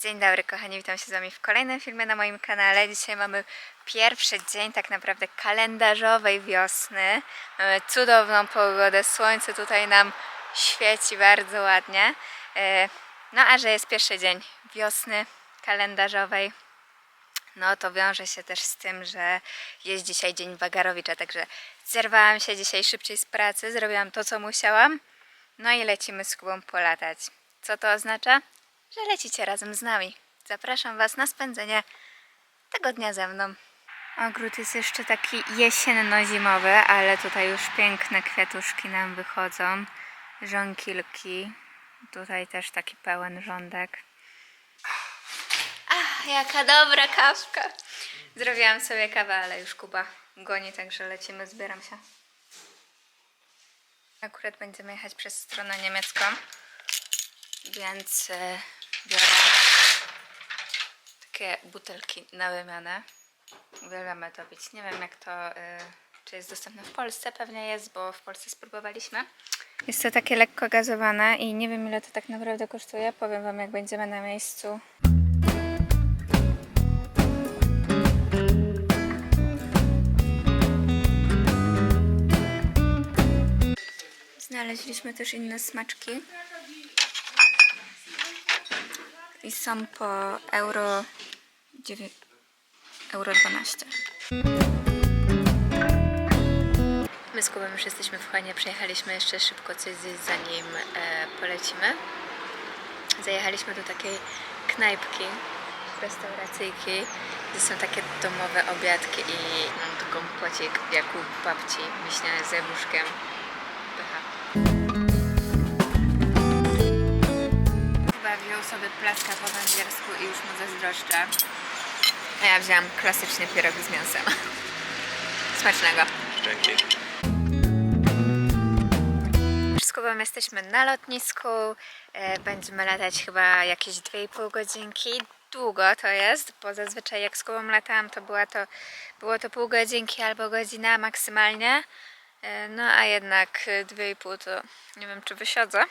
Dzień dobry kochani, witam się z Wami w kolejnym filmie na moim kanale. Dzisiaj mamy pierwszy dzień tak naprawdę kalendarzowej wiosny. Mamy cudowną pogodę, słońce tutaj nam świeci bardzo ładnie. E, No a że jest pierwszy dzień wiosny kalendarzowej, no to wiąże się też z tym, że jest dzisiaj dzień Wagarowicza, także zerwałam się dzisiaj szybciej z pracy, zrobiłam to co musiałam, no i lecimy z Kubą polatać. Co to oznacza? Że lecicie razem z nami. Zapraszam Was na spędzenie tego dnia ze mną. Ogród jest jeszcze taki jesienno-zimowy, ale tutaj już piękne kwiatuszki nam wychodzą. Żonkilki. Tutaj też taki pełen rządek. Ach, jaka dobra kawka. Zrobiłam sobie kawę, ale już Kuba goni, także lecimy, zbieram się. Akurat będziemy jechać przez stronę niemiecką, więc e, biorę takie butelki na wymianę. Uwielbiamy to pić. Nie wiem jak to, e, czy jest dostępne w Polsce. Pewnie jest, bo w Polsce spróbowaliśmy. Jest to takie lekko gazowane i nie wiem ile to tak naprawdę kosztuje. Powiem Wam jak będziemy na miejscu. Znaleźliśmy też inne smaczki. I są po euro, 9, euro 12. My z Kubą już jesteśmy w Chłanie. Przejechaliśmy jeszcze szybko coś zjeść zanim e, polecimy. Zajechaliśmy do takiej knajpki, restauracyjki, gdzie są takie domowe obiadki i mam tu kompocik jak u babci, wiśniany z jabłuszkiem. Sobie placka po węgiersku i już mu zazdroszczę. A ja wzięłam klasycznie pierogi z mięsem. Smacznego. Dzięki. Z Kubą jesteśmy na lotnisku. E, Będziemy latać chyba jakieś 2,5 godzinki. Długo to jest, bo zazwyczaj jak z Kubą latałam, to, była to było to pół godzinki albo godzina maksymalnie. E, No a jednak e, 2,5 to nie wiem czy wysiądzę.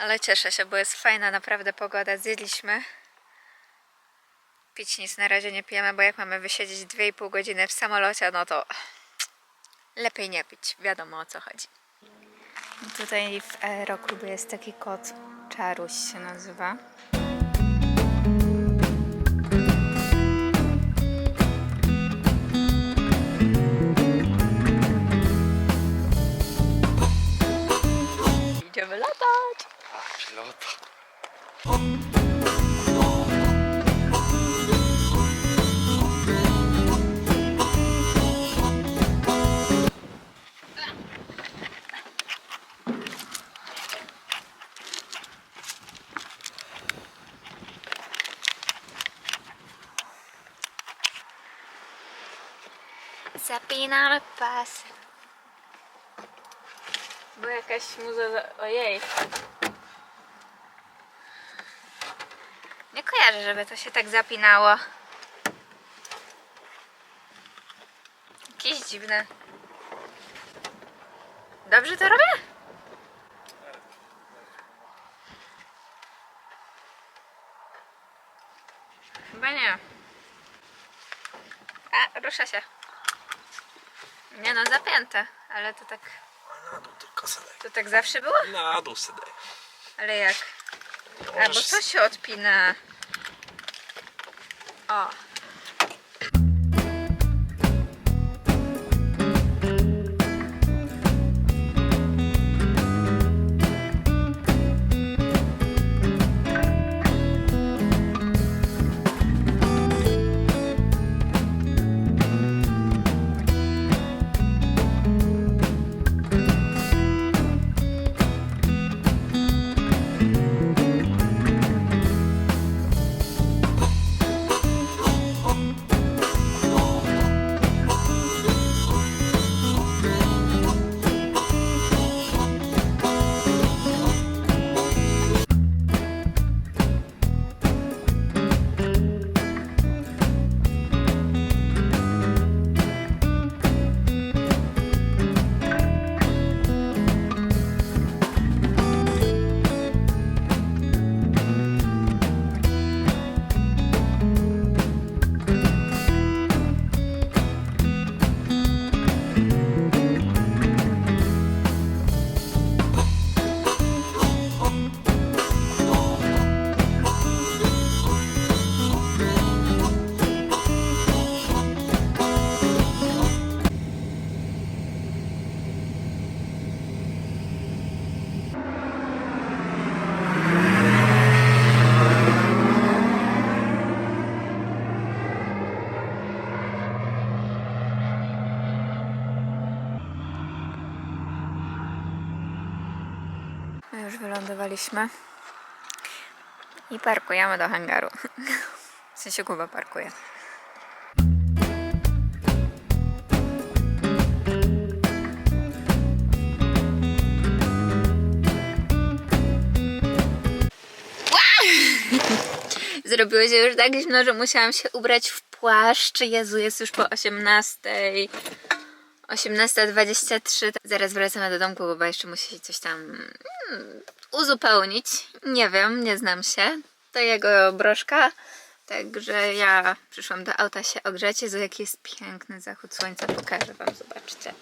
Ale cieszę się, bo jest fajna naprawdę pogoda. Zjedliśmy. Pić nic na razie nie pijemy, bo jak mamy wysiedzieć 2,5 godziny w samolocie, no to lepiej nie pić. Wiadomo o co chodzi. Tutaj w aeroklubie jest taki kot, Czaruś się nazywa. Zapinamy pas. Bo jakaś muza... za- Ojej. Nie kojarzę, żeby to się tak zapinało. Jakieś dziwne. Dobrze to robię? Chyba nie. A, rusza się. Nie no, zapięte, ale to tak, Na dół tylko to tak zawsze było? Na dół sobie. Ale jak? A, bo to się odpina. O. wylądowaliśmy. I parkujemy do hangaru. W sensie Kuba parkuje. Zrobiło się już tak zimno, że musiałam się ubrać w płaszcz. Jezu, jest już po 18. 18.23. Zaraz wracamy do domku, bo jeszcze musi się coś tam mm, uzupełnić. Nie wiem, nie znam się. To jego broszka. Także ja przyszłam do auta się ogrzeć. Jezu, jaki jest piękny zachód słońca. Pokażę wam, zobaczcie.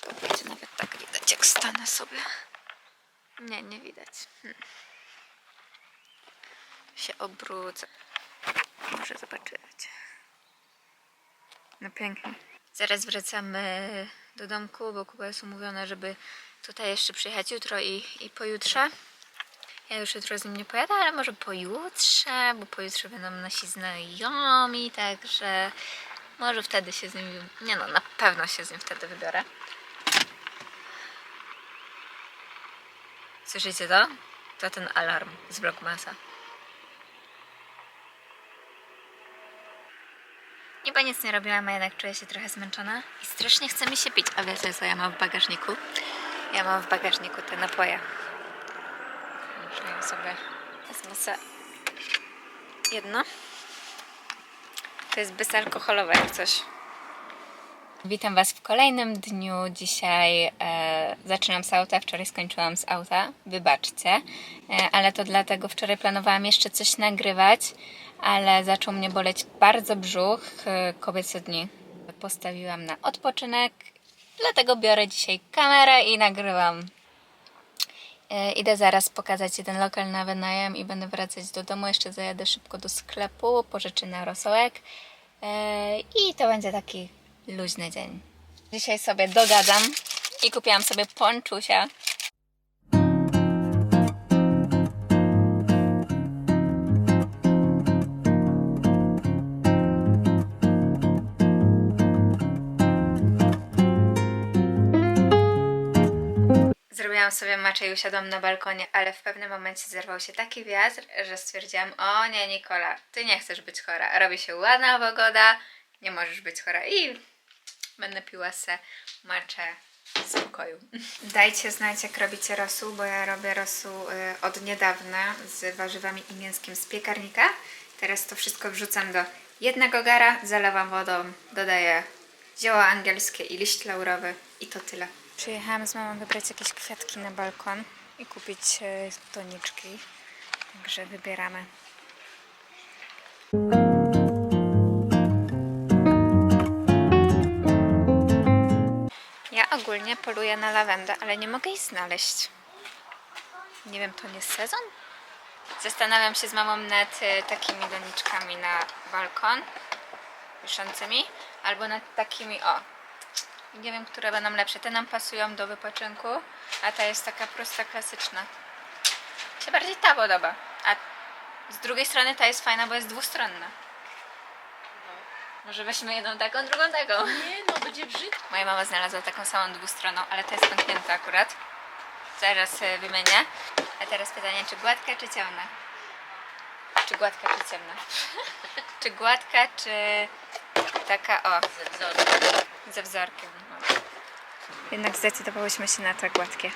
Popatrzcie, nawet tak widać, jak stanę sobie. Nie, nie widać. Hmm. Się obrócę. Może zobaczycie. No pięknie. Zaraz wracamy do domku, bo Kuba jest umówiona, żeby tutaj jeszcze przyjechać jutro i, i pojutrze. Ja już jutro z nim nie pojadę, ale może pojutrze, bo pojutrze będą nasi znajomi, także może wtedy się z nim... Nie no, na pewno się z nim wtedy wybiorę. Słyszycie to? To ten alarm z Blockmasa. Niby nic nie robiłam, a jednak czuję się trochę zmęczona i strasznie chce mi się pić. A wiecie co ja mam w bagażniku? Ja mam w bagażniku te napoje. Muszę sobie wezmę sobie jedno. To jest bezalkoholowe jak coś. Witam Was w kolejnym dniu. Dzisiaj e, zaczynam z auta, wczoraj skończyłam z auta, wybaczcie, e, ale to dlatego wczoraj planowałam jeszcze coś nagrywać, ale zaczął mnie boleć bardzo brzuch, e, kobiece dni postawiłam na odpoczynek, dlatego biorę dzisiaj kamerę i nagrywam. E, Idę zaraz pokazać jeden lokal na wynajem i będę wracać do domu. Jeszcze zajadę szybko do sklepu po rzeczy na rosołek. E, I to będzie taki luźny dzień. Dzisiaj sobie dogadam i kupiłam sobie ponczusia. Zrobiłam sobie maczę i usiadłam na balkonie, ale w pewnym momencie zerwał się taki wiatr, że stwierdziłam, o nie Nikola, ty nie chcesz być chora. Robi się ładna pogoda, nie możesz być chora i będę piła se maczę w spokoju. Dajcie znać, jak robicie rosół, bo ja robię rosół y, od niedawna z warzywami i mięskiem z piekarnika. Teraz to wszystko wrzucam do jednego gara, zalewam wodą, dodaję zioła angielskie i liść laurowy i to tyle. Przyjechałam z mamą wybrać jakieś kwiatki na balkon i kupić e, doniczki. Także wybieramy. Ja ogólnie poluję na lawendę, ale nie mogę jej znaleźć. Nie wiem, to nie sezon? Zastanawiam się z mamą nad e, takimi doniczkami na balkon, wiszącymi, albo nad takimi, o, nie wiem, które będą lepsze. Te nam pasują do wypoczynku, a ta jest taka prosta, klasyczna. Mi się bardziej ta podoba. A z drugiej strony ta jest fajna, bo jest dwustronna. Może weźmy jedną taką, drugą taką. Nie no, będzie brzydko. Moja mama znalazła taką samą dwustronną, ale ta jest pęknięta akurat. Zaraz e, wymienię. A teraz pytanie, czy gładka, czy ciemna? Czy gładka, czy ciemna? czy gładka, czy taka, o, ze wzorkiem. Jednak zdecydowałyśmy się na te gładkie.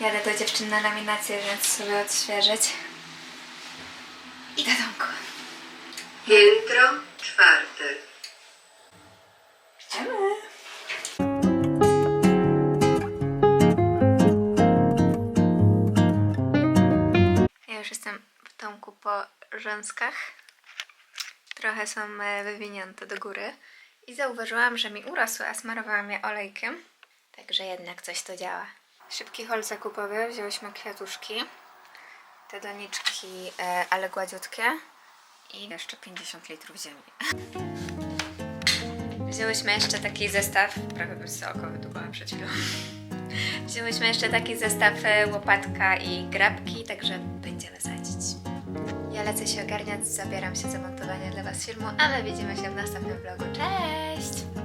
Jadę do dziewczyn na laminację, więc sobie odświeżyć. I do domku. Piętro czwarte. Po rzęskach. Trochę są e, wywinięte do góry. I zauważyłam, że mi urosły, a smarowałam je olejkiem. Także jednak coś to działa. Szybki hol zakupowy. Wzięłyśmy kwiatuszki. Te doniczki, e, ale gładziutkie. I jeszcze 50 litrów ziemi. Wzięłyśmy jeszcze taki zestaw. Prawie sobie oko wydubała przed chwilą. Wzięłyśmy jeszcze taki zestaw e, łopatka i grabki, także będziemy sadzić. Lecę się ogarniać, zabieram się za montowanie dla Was filmu, a my widzimy się w następnym vlogu. Cześć!